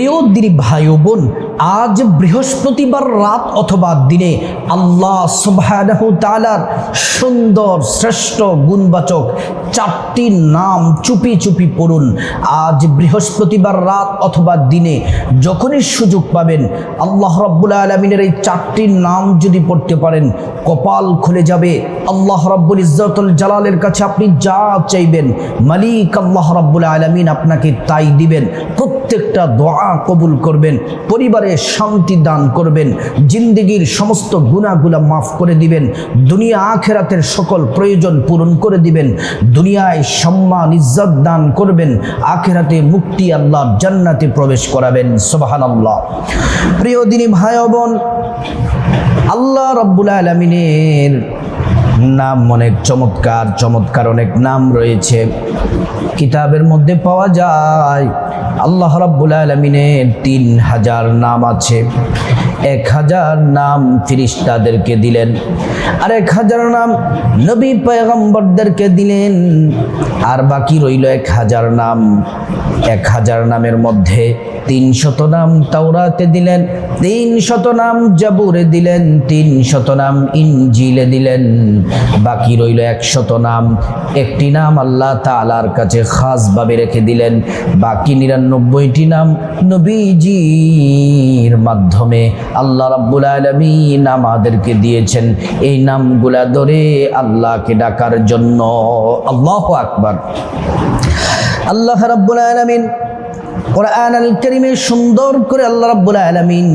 প্রিয় দিদি ভাই বোন, আজ বৃহস্পতিবার রাত অথবা দিনে আল্লাহ তাআলার সুন্দর, শ্রেষ্ঠ গুণবাচক চারটি নাম চুপি চুপি পড়ুন। আজ বৃহস্পতিবার রাত অথবা দিনে যখনই সুযোগ পাবেন, আল্লাহ রব্বুল আলমিনের এই চারটি নাম যদি পড়তে পারেন, কপাল খুলে যাবে। আল্লাহ রব্বুল ইজ্জতুল জালালের কাছে আপনি যা চাইবেন, মালিক আল্লাহ রব্বুল আলমিন আপনাকে তাই দিবেন। প্রত্যেকটা দোয়া কবুল করবেন পরিবারে শান্তি দান করবেন, জিন্দিগির সমস্ত গুণাগুলা মাফ করে দিবেন, দুনিয়া আখেরাতের সকল প্রয়োজন পূরণ করে দিবেন, দুনিয়ায় সম্মান, ইজ্জত দান করবেন, আখেরাতে মুক্তি আল্লাহ জান্নাতে প্রবেশ করাবেন সোবাহান আল্লাহ প্রিয় দিনী ভাই বোন, আল্লাহ রব্বুল আলমিনের নাম অনেক চমৎকার চমৎকার অনেক নাম রয়েছে। কিতাবের মধ্যে পাওয়া যায়, আল্লাহ রাব্বুল আলমিনের তিন হাজার নাম আছে। এক হাজার নাম ফিরিস্তাদেরকে দিলেন, আর এক হাজার নাম নবী পয়গম্বরদেরকে দিলেন, আর বাকি রইল এক হাজার নাম। এক হাজার নামের মধ্যে তিন শত নাম তাওরাতে দিলেন তিন শত নাম জাবুরে দিলেন তিন শত নাম ইনজিলে দিলেন। বাকি রইল একশত নাম, একটি নাম আল্লাহ তালার কাছে খাসভাবে রেখে দিলেন, বাকি নিরানব্বইটি নাম নবীজির মাধ্যমে আল্লাহ রাব্বুল আলমিন আমাদেরকে দিয়েছেন। এই নামগুলা ধরে আল্লাহকে ডাকার জন্য আল্লাহ আকবার। আল্লাহ রাব্বুল আলমিন কোরআন আল করিমে সুন্দর করে আল্লাহ রাব্বুল আলামিন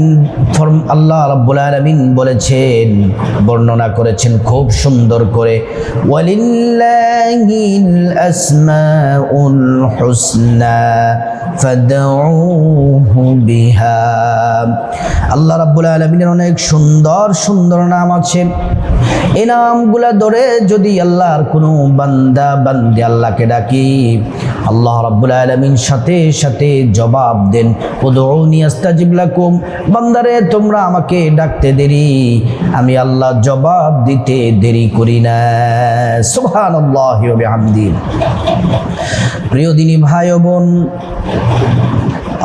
ফরম আল্লাহ রাব্বুল আলামিন বলেছেন, বর্ণনা করেছেন খুব সুন্দর করে। ওয়ালিল্লাহিল আসমাউল হুসনা, ফাদউহু বিহা। আল্লাহ রাব্বুল আলামিনের অনেক সুন্দর সুন্দর নাম আছে। এই নামগুলা ধরে যদি আল্লাহর কোনো বান্দা, বান্দি আল্লাহকে ডাকি, আল্লাহ রাব্বুল আলামিন সাথে সাথে জবাব দেন বন্দারে বান্দারে, তোমরা আমাকে ডাকতে দেরি। আমি আল্লাহ জবাব দিতে দেরি করি না। প্রিয় দিনী ভাই বোন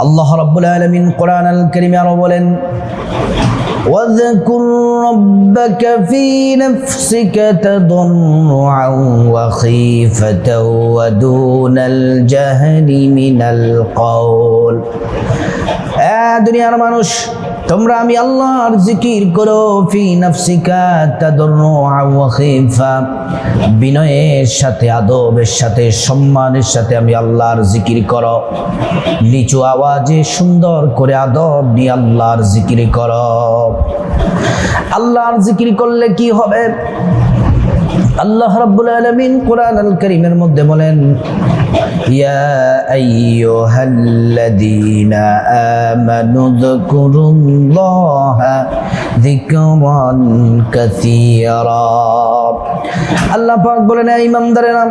আল্লাহ রাব্বুল আলামিন কোরআন আল কারীমে আরো বলেন واذكر ربك في نفسك تضرعا وخيفة ودون الجهل من القول দুনিয়ার মানুষ তোমরা আমি আল্লাহর জিকির করো, ফি নাফসিকা তাদররুআ ওয়া বিনয়ের সাথে, আদবের সাথে, সম্মানের সাথে আমি আল্লাহর জিকির করো। নিচু আওয়াজে সুন্দর করে আদব নিয়ে আল্লাহর জিকির করো। আল্লাহর জিকির করলে কি হবে? আল্লাহ রাব্বুল আলামিন কোরআন আল কারীমের মধ্যে বলেন, ইয়া আইয়ুহাল্লাযীনা আমানু যকুরুল্লাহা যিকরান কাসীরা। আল্লাহ পাক বলেন এই ইমানদারেরা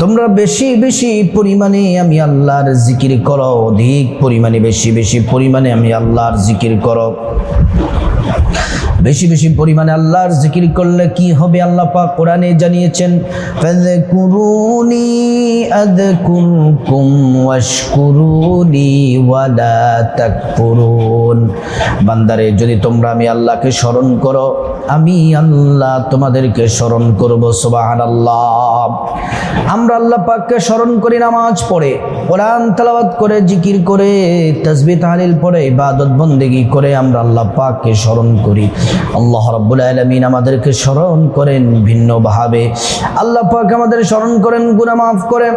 তোমরা বেশি বেশি পরিমাণে আমি আল্লাহর জিকির করো, অধিক পরিমাণে, বেশি বেশি পরিমাণে আমি আল্লাহর জিকির করো। বেশি বেশি পরিমাণে আল্লাহর জিকির করলে কি হবে আল্লাহ পাক কোরআনে জানিয়েছেন, ফাযকুরুনি আযকুরকুম ওয়াশকুরুনি ওয়ালা তাকফুরুন। বান্দারে, যদি তোমরা আমি আল্লাহকে স্মরণ করো, আমি আল্লাহ তোমাদেরকে স্মরণ করব, সুবহানাল্লাহ। আমরা আল্লাহ পাককে স্মরণ করি নামাজ পড়ে, কোরআন তেলাওয়াত করে, জিকির করে, তাসবিহ তাহলিল পড়ে, ইবাদত বন্দেগি করে আমরা আল্লাহ পাককে স্মরণ করি। আল্লাহ রব্বুল আলমিন আমাদেরকে স্মরণ করেন ভিন্নভাবে। আল্লাহ পাক আমাদের স্মরণ করেন গুনা মাফ করেন।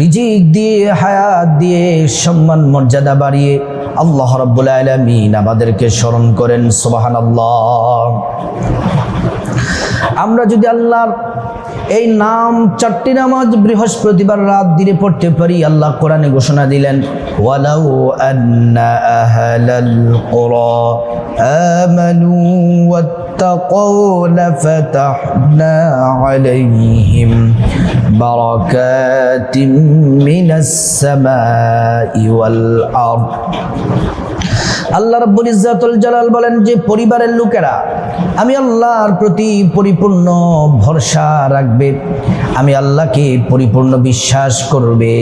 রিজিক দিয়ে, হায়াত দিয়ে, সম্মান, মর্যাদা বাড়িয়ে আল্লাহ রব্বুল আলমিন আমাদেরকে স্মরণ করেন সোবাহান আল্লাহ আমরা যদি আল্লাহর এই নাম চারটি নামাজ বৃহস্পতিবার রাত দিনে পড়তে পারি আল্লাহ কোরআনে ঘোষণা দিলেন ওয়ালাউ আন্না আহলাল কুরা আমানু واتقوا لفتحنا عليهم بركات من السماء والأرض আল্লাহ রাব্বুল ইজ্জাতুল জালাল বলেন যে পরিবারের লোকেরা, আমি আল্লাহর প্রতি পরিপূর্ণ ভরসা রাখবে, আমি আল্লাহকে পরিপূর্ণ বিশ্বাস করবে,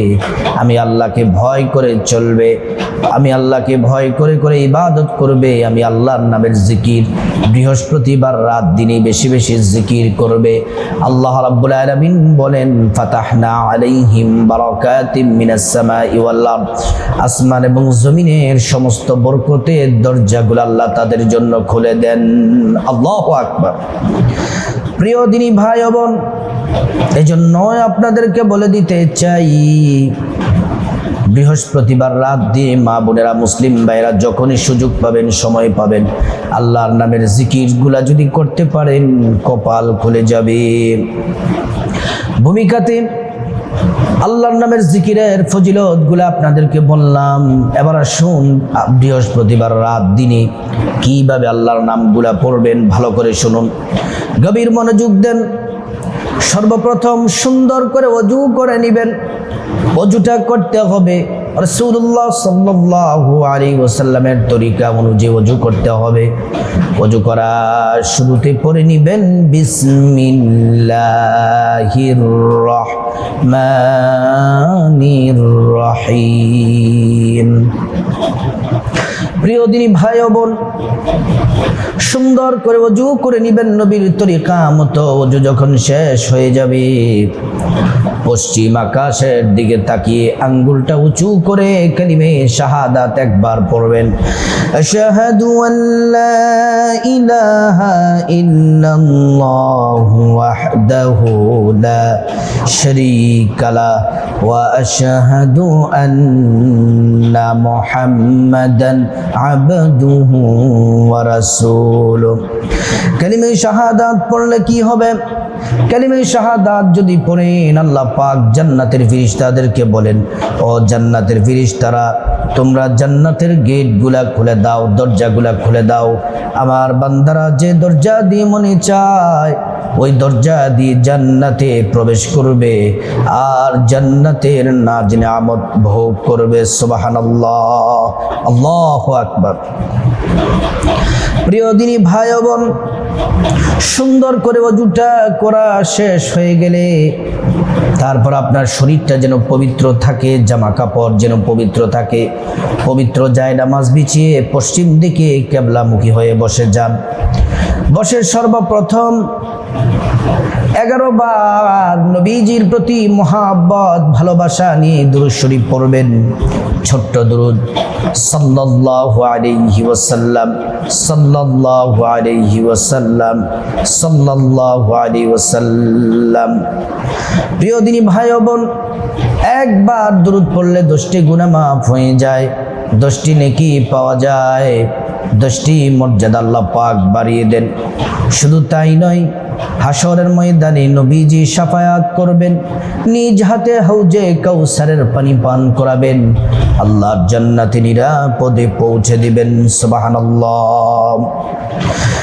আমি আল্লাহকে ভয় করে চলবে, আমি আল্লাহকে ভয় করে করে ইবাদত করবে, আমি আল্লাহর নামের জিকির বৃহস্পতিবার রাত দিনে বেশি বেশি জিকির করবে। আল্লাহ রাব্বুল আলামিন বলেন, ফাতাহনা আলাইহিম বারাকাতিম মিনাস সামাই ওয়াল আসমান এবং জমিনের সমস্ত বরকতের দরজাগুলো আল্লাহ তাদের জন্য খুলে দেন। আল্লাহু আকবার। প্রিয় দিনী ভাই বোন এই জন্য আপনাদেরকে বলে দিতে চাই, বৃহস্পতিবার রাত দিয়ে মা বোনেরা মুসলিম ভাইরা যখনই সুযোগ পাবেন, সময় পাবেন, আল্লাহর নামের জিকিরগুলা যদি করতে পারেন, কপাল খুলে যাবে। ভূমিকাতে আল্লাহর নামের জিকিরের ফজিলতগুলো আপনাদেরকে বললাম। এবার শুন বৃহস্পতিবার রাত দিনে কীভাবে আল্লাহর নামগুলা পড়বেন ভালো করে শুনুন। গভীর মনোযোগ দেন, সর্বপ্রথম সুন্দর করে অজু করে নেবেন। অজুটা করতে হবে। রসুল্লাহ সাল্লাল্লাহু আলাইহি ওসাল্লামের তরিকা অনুযায়ী অজু করতে হবে। অজু করা শুরুতে পড়ে নিবেন, বিসমিল্লাহির রহমানির রহিম। প্রিয় দিনী ভাই বোন, সুন্দর করে অজু করে নিবেন নবীর তরিকা মতো অজু যখন শেষ হয়ে যাবে পশ্চিম আকাশের দিকে তাকিয়ে আঙ্গুলটা উঁচু করে কালিমে শাহাদাত একবার পড়বেন। আশহাদু আল্লা ইলাহা ইল্লাল্লাহু ওয়াহদাহু লা শারীকা ওয়া আশহাদু আন্না মুহাম্মাদান আবদুহু ওয়া রাসূলুহু। কালিমে শাহাদাত পড়লে কি হবে? কালিমে শাহাদাত যদি পড়েন, আল্লাহ পাক জান্নাতের ফিরিস্তাদেরকে বলেন, ও জান্নাতের ফিরিস্তারা, তোমরা জান্নাতের গেটগুলা খুলে দাও, দরজাগুলা খুলে দাও। আমার বান্দারা যে দরজা দিয়ে মনে চায়, ওই দরজা দিয়ে জান্নাতে প্রবেশ করবে। আর জান্নাতের নাজ নিয়ামত ভোগ করবে। সুবহানাল্লাহ। আল্লাহু আকবার। প্রিয় দিনী ভাই বোন সুন্দর করে অজুটা করা শেষ হয়ে গেলে তারপর আপনার শরীরটা যেন পবিত্র থাকে জামা কাপড় যেন পবিত্র থাকে। পবিত্র যায় নামাজ বিছিয়ে পশ্চিম দিকে কেবলামুখী হয়ে বসে যান। বসে সর্বপ্রথম এগারো বার নবীজির প্রতি মহাব্বত, ভালোবাসা নিয়ে দুরুদ শরীফ পড়বেন। ছোট্ট দুরুদ। সাল্লাল্লাহু আলাইহি ওয়াসাল্লাম। সাল্লাল্লাহু আলাইহি ওয়াসাল্লাম। সাল্লাল্লাহু আলাইহি ওয়াসাল্লাম। প্রিয় দিনী ভাই বোন, একবার দুরুদ পড়লে দশটি গুনাহ মাফ হয়ে যায়, দশটি নেকি পাওয়া যায়, দশটি মর্যাদা আল্লাহ পাক বাড়িয়ে দেন। শুধু তাই নয় হাসরের ময়দানে নবীজি সাফায়াত করবেন, নিজ হাতে হাউজে কৌসারের পানি পান করাবেন, আল্লাহর জান্নাতে নিরাপদে পৌঁছে দিবেন, সুবহানাল্লাহ।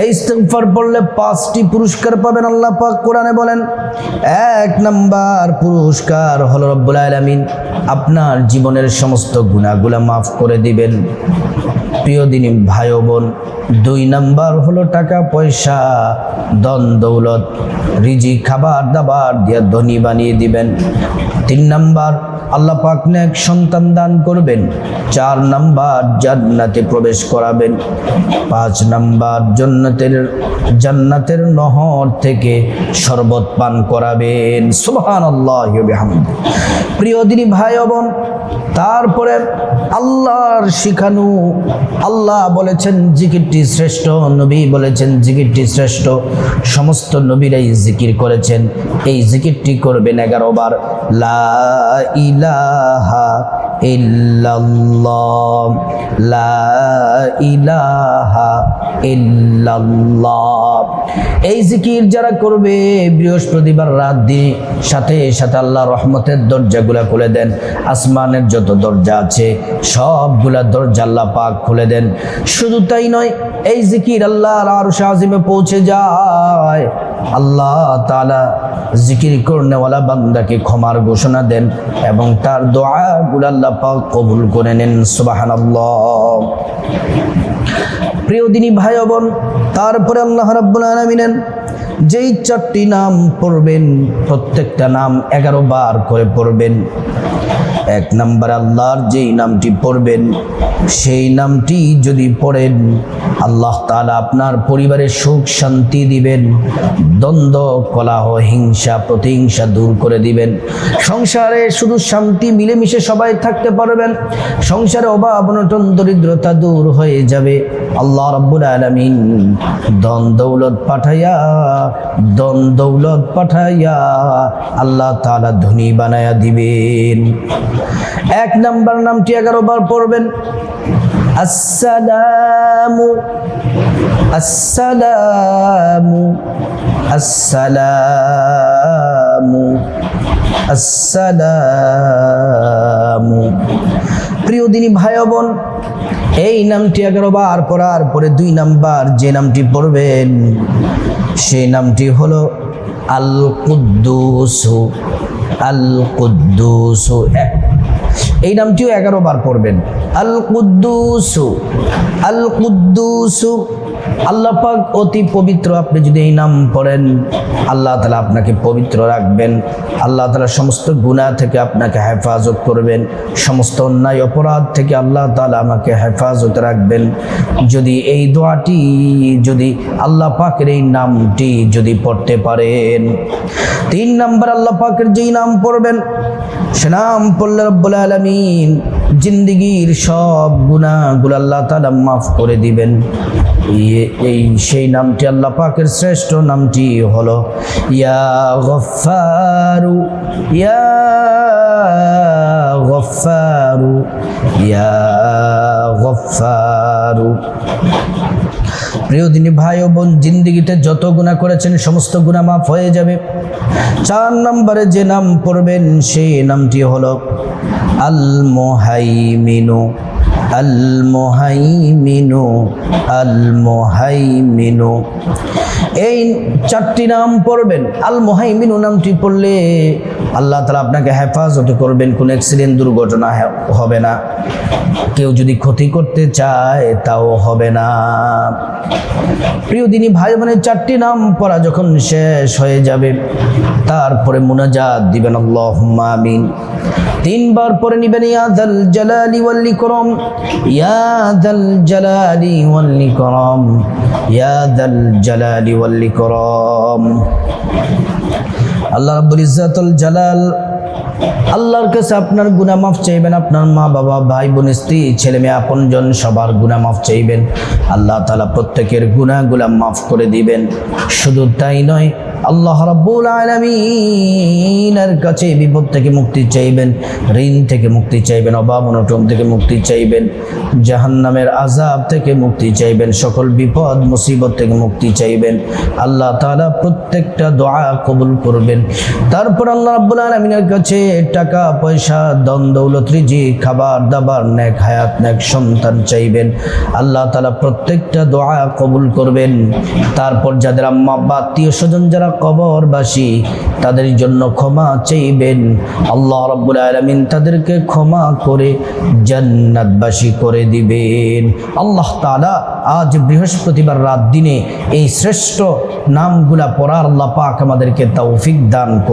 এই ইস্তেগফার পড়লে পাঁচটি পুরস্কার পাবেন আল্লাহ পাক কোরআনে বলেন। এক নাম্বার পুরস্কার হলো রব্বুল আলামিন। আপনার জীবনের সমস্ত গুণাগুলা মাফ করে দিবেন। প্রিয় দিনী ভাই বোন দুই নাম্বার হলো টাকা, পয়সা দন দৌলত। রিজি খাবার, দাবার দিয়ে ধনী বানিয়ে দিবেন। তিন নাম্বার, আল্লাহ পাক নেক সন্তান দান করবেন। চার নাম্বার, জান্নাতে প্রবেশ করাবেন। পাঁচ নাম্বার, জান্নাতের জান্নাতের নহর থেকে শরবত পান করাবেন। সুবহানাল্লাহ প্রিয় দিনী ভাই ও বোন, তারপরে আল্লাহর শিখানু, আল্লাহ বলেছেন, জিকিরটি শ্রেষ্ঠ নবী বলেছেন, জিকিরটি শ্রেষ্ঠ সমস্ত নবীরাই জিকির করেছেন। এই জিকিরটি করবেন এগারো বার। লা ইলাহা ইল্লাল্লাহ ইলাহা ইল্লাল্লাহ। এই জিকির যারা করবে, বৃহস্পতিবার রাত দিন, সাথে সাথে আল্লাহ রহমতের দরজাগুলা খুলে দেন। আসমানের যত দরজা আছে, সবগুলা দরজা আল্লাহ পাক খুলে দেন। শুধু তাই নয়, এই জিকির আল্লাহর আর শাহিমে পৌঁছে যায়। আল্লাহ তালা জিকির করনেওয়ালা বান্দাকে ক্ষমার ঘোষণা দেন এবং তার দোয়াগুলো আল্লাহ পাক কবুল করে নেন সুবাহান প্রিয় দিনী ভাই বোন তারপরে আল্লাহ রাব্বুল আলামিনের যেই চারটি নাম পড়বেন, প্রত্যেকটা নাম এগারো বার করে পড়বেন। এক নাম্বার আল্লাহর যেই নামটি পড়বেন, সেই নামটি যদি পড়েন, আল্লাহ তাআলা আপনার পরিবারের সুখ শান্তি দিবেন, দ্বন্দ্ব, কলাহ, হিংসা, প্রতিহিংসা দূর করে দিবেন। সংসারে শুধু শান্তি, মিলেমিশে সবাই থাকতে পারবেন। সংসারে অভাব, অনটন, দরিদ্রতা দূর হয়ে যাবে। আল্লাহ রাব্বুল আলমিন ধন দৌলত পাঠাইয়া, ধন দৌলত পাঠাইয়া আল্লাহ তাআলা ধনী বানায়া দিবেন। এক নাম্বার নামটি এগারো বার পড়বেন। আসসালামু আসসালামু আসসালামু আসসালামু। প্রিয় দিনী ভাই বোন, এই নামটি এগারো বার পড়ার পরে দুই নাম্বার যে নামটি পড়বেন, সেই নামটি হলো আল কুদ্দুসু আল কুদ্দুস এই নামটিও এগারো বার পড়বেন। আল কুদ্দুসু আল কুদ্দুসু আল্লাহ পাক অতি পবিত্র। আপনি যদি এই নাম পড়েন, আল্লাহ তালা আপনাকে পবিত্র রাখবেন। আল্লাহ তালা সমস্ত গুনাহ থেকে আপনাকে হেফাজত করবেন। সমস্ত অন্যায় অপরাধ থেকে আল্লাহ তালা আমাকে হেফাজত রাখবেন। যদি এই দোয়াটি, যদি আল্লাহ পাকের এই নামটি যদি পড়তে পারেন। তিন নাম্বার, আল্লাহ পাকের যেই নাম পড়বেন, সে নাম পড়লে রব্বুল আলমিন জিন্দিগির সব গুণাগুলো আল্লাহ তালা মাফ করে দিবেন। এই- এই সেই নামটি আল্লাহ পাকের শ্রেষ্ঠ নামটি হলো, ইয়া গফারু ইয়া গফারু ইয়া গফারু প্রিয় দিনী ভাই ও বোন, জিন্দিগিতে যত গুণা করেছেন, সমস্ত গুণা মাফ হয়ে যাবে। চার নম্বরে যে নাম পড়বেন, সেই নামটি হলো আল মোহাইমিনু আল মোহাইমিনু আল মোহাইমিনু এই চারটি নাম পড়বেন। আল মোহাইমিনু নামটি পড়লে আল্লাহ তালা আপনাকে হেফাজত করবেন, কোনো অ্যাক্সিডেন্ট দুর্ঘটনা হবে না। কেউ যদি ক্ষতি করতে চায়, তাও হবে না। প্রিয় দিনী ভাই বোনের চারটি নাম পড়া যখন শেষ হয়ে যাবে, তারপরে মুনাজাত দিবেন, আল্লাহুম্মা আমিন। তিনবার পরে নিবেন ইয়াদাল জালালি ওয়াল ইকরাম। ইয়াদাল জালালি ওয়াল ইকরাম। ইয়াদাল জালালি ওয়াল ইকরাম আল্লাহ রাব্বুল ইজ্জাতুল জালাল আল্লাহর কাছে আপনার গুনাহ মাফ চাইবেন, আপনার মা বাবা, ভাই বোন, স্ত্রী, ছেলে মেয়ে, আপনজন সবার গুনাহ মাফ চাইবেন। আল্লাহ তাআলা প্রত্যেকের গুনাহগুলা মাফ করে দিবেন। শুধু তাই নয়, আল্লাহ রাব্বুল আলামিনের কাছে বিপদ থেকে মুক্তি চাইবেন, ঋণ থেকে মুক্তি চাইবেন, অভাব, অনটন থেকে মুক্তি চাইবেন, জাহান্নামের আজাব থেকে মুক্তি চাইবেন, সকল বিপদ, মুসিবত থেকে মুক্তি চাইবেন। আল্লাহ তাআলা প্রত্যেকটা দোয়া কবুল করবেন। তারপর আল্লাহ রাব্বুল আলামিনের কাছে টাকা, পয়সা দন দৌলত খাবার, দাবার, নেক হায়াত, নেক সন্তান চাইবেন। আল্লাহ তালা প্রত্যেকটা দোয়া কবুল করবেন। তারপর যাদের আম্মা, আব্বা, আত্মীয় স্বজন যারা কবরবাসী, তাদের জন্য ক্ষমা চাইবেন। আল্লাহ রাব্বুল আলমিন তাদেরকে ক্ষমা করে জান্নাতবাসী করে দিবেন। আল্লাহ তাআলা আজ বৃহস্পতিবার রাত দিনে এই শ্রেষ্ঠ নামগুলা পড়ার আল্লাহ পাক আমাদেরকে তৌফিক দান করুন